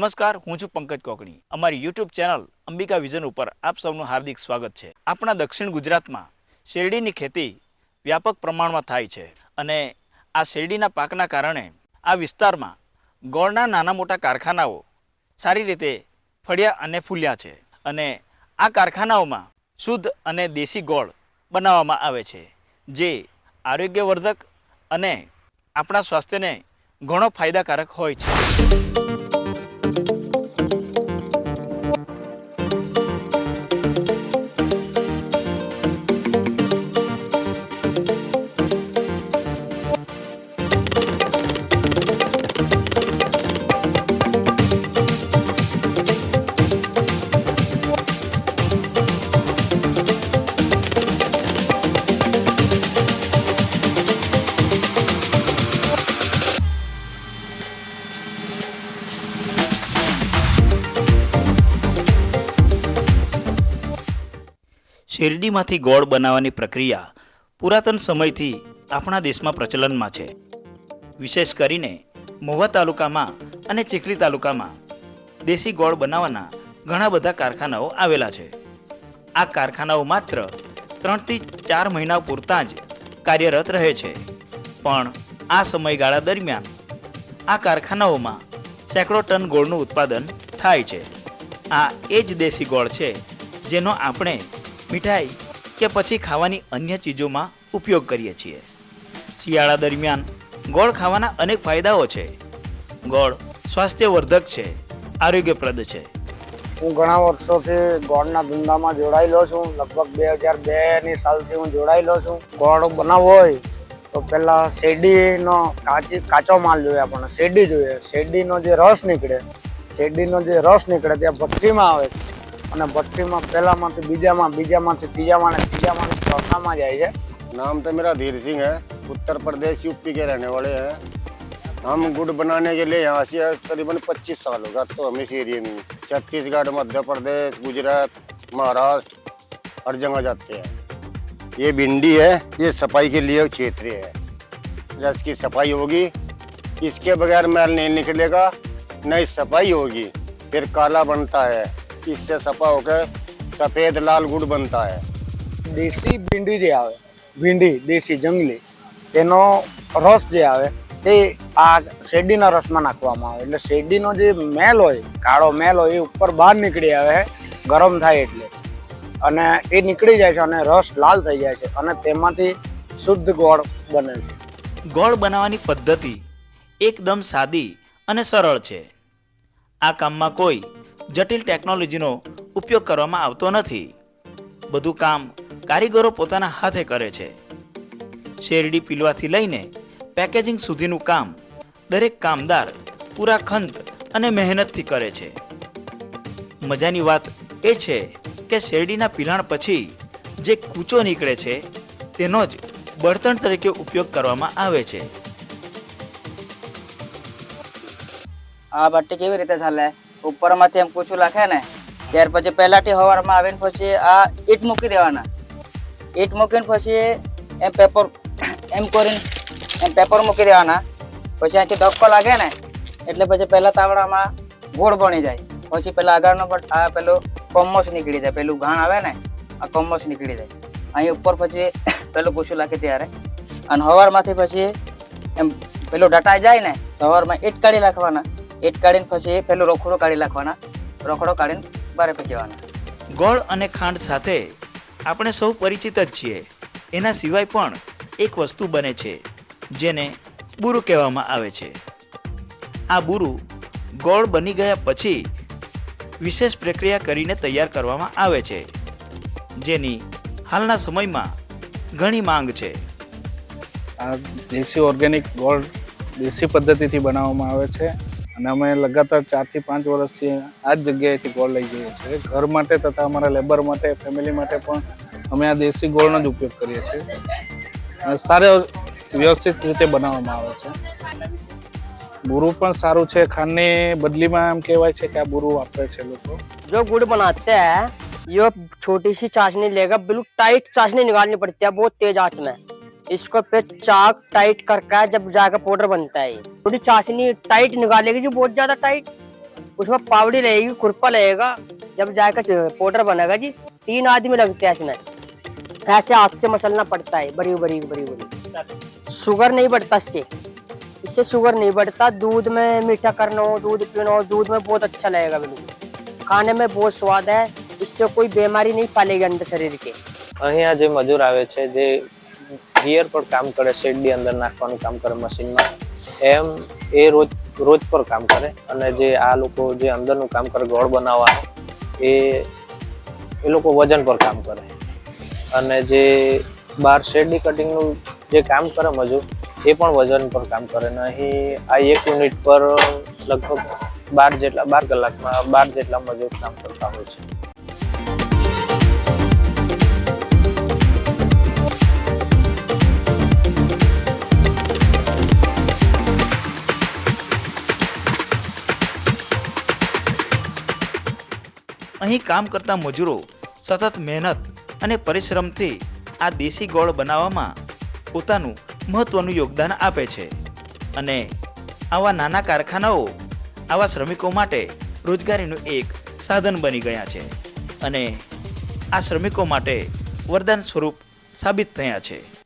નમસ્કાર, હું છું પંકજ કોકણી. અમારી યુટ્યુબ ચેનલ અંબિકા વિઝન ઉપર આપ સૌનું હાર્દિક સ્વાગત છે. આપણા દક્ષિણ ગુજરાતમાં શેરડીની ખેતી વ્યાપક પ્રમાણમાં થાય છે અને આ શેરડીના પાકના કારણે આ વિસ્તારમાં ગોળના નાના મોટા કારખાનાઓ સારી રીતે ફળ્યા અને ફૂલ્યા છે અને આ કારખાનાઓમાં શુદ્ધ અને દેશી ગોળ બનાવવામાં આવે છે, જે આરોગ્યવર્ધક અને આપણા સ્વાસ્થ્યને ઘણો ફાયદાકારક હોય છે. શેરડીમાંથી ગોળ બનાવવાની પ્રક્રિયા પુરાતન સમયથી આપણા દેશમાં પ્રચલનમાં છે. વિશેષ કરીને મહુવા તાલુકામાં અને ચીખલી તાલુકામાં દેશી ગોળ બનાવવાના ઘણા બધા કારખાનાઓ આવેલા છે. આ કારખાનાઓ માત્ર ત્રણથી ચાર મહિના પૂરતા જ કાર્યરત રહે છે. પણ આ સમયગાળા દરમિયાન આ કારખાનાઓમાં સેંકડો ટન ગોળનું ઉત્પાદન થાય છે. આ એ જ દેશી ગોળ છે જેનો આપણે મીઠાઈ કે પછી ખાવાની અન્ય ચીજોમાં ઉપયોગ કરીએ છીએ. શિયાળા દરમિયાન ગોળ ખાવાના અનેક ફાયદાઓ છે. ગોળ સ્વાસ્થ્યવર્ધક છે, આરોગ્યપ્રદ છે. હું ઘણા વર્ષોથી ગોળના ધંધામાં જોડાયેલો છું. લગભગ બે હજાર બે ની સાલથી હું જોડાયેલો છું. ગોળ બનાવવો હોય તો પહેલાં શેરડીનો કાચી, કાચો માલ જોઈએ આપણને. શેરડી જોઈએ. શેરડીનો જે રસ નીકળે, શેરડીનો જે રસ નીકળે ત્યાં ભઠ્ઠીમાં આવે અને ભઠ્ઠીમાં પહેલામાંથી બીજામાં બીજામાંથી ત્રીજામાં અને ત્રીજામાં અને ચોથામાં જાય છે नाम तो मेरा धीर सिंह है उत्तर प्रदेश यूपी के रहने वाले हैं हम गुड़ बनाने के लिए यहाँ से करीबन 25 साल होगा तो हम इस एरिया में छत्तीसगढ़ मध्य प्रदेश गुजरात महाराष्ट्र हर जगह जाते हैं ये भिंडी है ये सफाई के लिए क्षेत्रीय है रस की सफाई होगी इसके बगैर मैल नहीं निकलेगा नहीं सफाई होगी फिर काला बनता है इससे सफा होकर सफ़ेद लाल गुड़ बनता है દેશી ભીંડી જે આવે ભીંડી દેશી જંગલી તેનો રસ જે આવે તે આ શેરડીના રસમાં નાખવામાં આવે એટલે શેરડીનો જે મેલ હોય કાળો મેલ હોય એ ઉપર બહાર નીકળી આવે છે ગરમ થાય એટલે અને એ નીકળી જાય છે અને રસ લાલ થઈ જાય છે અને તેમાંથી શુદ્ધ ગોળ બને છે ગોળ બનાવવાની પદ્ધતિ એકદમ સાદી અને સરળ છે આ કામમાં કોઈ જટિલ ટેકનોલોજીનો ઉપયોગ કરવામાં આવતો નથી. બધું કામ કારીગરો પોતાના હાથે કરે છે. શેરડી પીલવાથી લઈને પેકેજિંગ સુધીનું કામ દરેક કામદાર પૂરા ખંત અને મહેનતથી કરે છે. મજાની વાત એ છે કે શેરડીના પીલાણ પછી જે કૂચો નીકળે છે, તેનો જ બળતણ તરીકે ઉપયોગ કરવામાં આવે છે. આ બટ્ટી કેવી રીતે ચાલે? ઉપરમાંથી એમ કૂછું લખે ને, ત્યાર પછી પહેલાંથી હવારમાં આવીને પછી આ ઈટ મૂકી દેવાના. ઈટ મૂકીને પછી એમ પેપર, એમ કરીને, એમ પેપર મૂકી દેવાના. પછી અહીંથી ધક્કો લાગે ને, એટલે પછી પહેલાં તાવડામાં ગોળ બની જાય. પછી પહેલાં આગળનો પણ આ પેલું કોમોસ નીકળી જાય, પેલું ઘાણ આવે ને, આ કોમોસ નીકળી જાય. અહીં ઉપર પછી પેલું કૂછું લાગે ત્યારે. અને હવારમાંથી પછી એમ પેલું ડટાઈ જાય ને, તો હવારમાં ઈટ કાઢી નાખવાના. ઈટ કાઢીને પછી પેલું રોખડો કાઢી નાખવાના. રોખડો કાઢીને બારે ફેંકવાના ગોળ અને ખાંડ સાથે આપણે સૌ પરિચિત જ છીએ. એના સિવાય પણ એક વસ્તુ બને છે જેને બુરુ કહેવામાં આવે છે. આ બુરુ ગોળ બની ગયા પછી વિશેષ પ્રક્રિયા કરીને તૈયાર કરવામાં આવે છે જેની હાલના સમયમાં ઘણી માંગ છે. આ દેશી ઓર્ગેનિક ગોળ દેશી પદ્ધતિથી બનાવવામાં આવે છે. અને અમે લગાતાર ચારથી પાંચ વર્ષથી આ જ જગ્યાએથી ગોળ લઈ જઈએ છીએ ઘર માટે તથા અમારા લેબર માટે ફેમિલી માટે પણ અમે આ દેશી ગોળનો જ ઉપયોગ કરીએ છીએ અને સારા વ્યવસ્થિત રીતે બનાવવામાં આવે છે બુરું પણ સારું છે ખાંડની બદલીમાં એમ કહેવાય છે કે આ બુરું વાપરે છે લોકો जो गुड़ बनाते हैं ये छोटी सी चाशनी लेगा बिल्कुल टाइट चाशनी निकालनी पड़ती है बहुत तेज आंच में इसको पे चाक टाइट करके जब जाकर पाउडर बनता है ये थोड़ी चाशनी टाइट निकालेगी जो बहुत ज्यादा टाइट उसमें पावड़ी लगेगी खुरपा लगेगा जब जाकर पाउडर बनेगा जी तीन आदमी लगते हैं इसमें ऐसे हाथ से मसलना पड़ता है बरी बरी बरी बरी शुगर नहीं बढ़ता इससे इससे शुगर नहीं बढ़ता दूध में मीठा करना हो दूध पीना हो दूध में बहुत अच्छा लगेगा बिल्कुल खाने में बहुत स्वाद है इससे कोई बीमारी नहीं पालेगी अंदर शरीर के અહીંયા જે મજૂર આવે છે જે ગિયર પર કામ કરે શેડની અંદર નાખવાનું કામ કરે મશીનમાં. એમ એ રોજ રોજ પર કામ કરે. અને જે આ લોકો જે અંદરનું કામ કરે, ગોળ બનાવવાનું, એ એ લોકો વજન પર કામ કરે. અને જે બહાર શેડની કટિંગનું જે કામ કરે મજૂર, એ પણ વજન પર કામ કરે. ને અહીં આ એક યુનિટ પર લગભગ બાર જેટલા, બાર કલાકમાં બાર જેટલા મજૂર કામ કરતા હોય છે. અહીં કામ કરતા મજૂરો સતત મહેનત અને પરિશ્રમથી આ દેશી ગોળ બનાવવામાં પોતાનું મહત્વનું યોગદાન આપે છે. અને આવા નાના કારખાનાઓ, આવા શ્રમિકો માટે રોજગારીનું એક સાધન બની ગયા છે. અને આ શ્રમિકો માટે વરદાન સ્વરૂપ સાબિત થયા છે.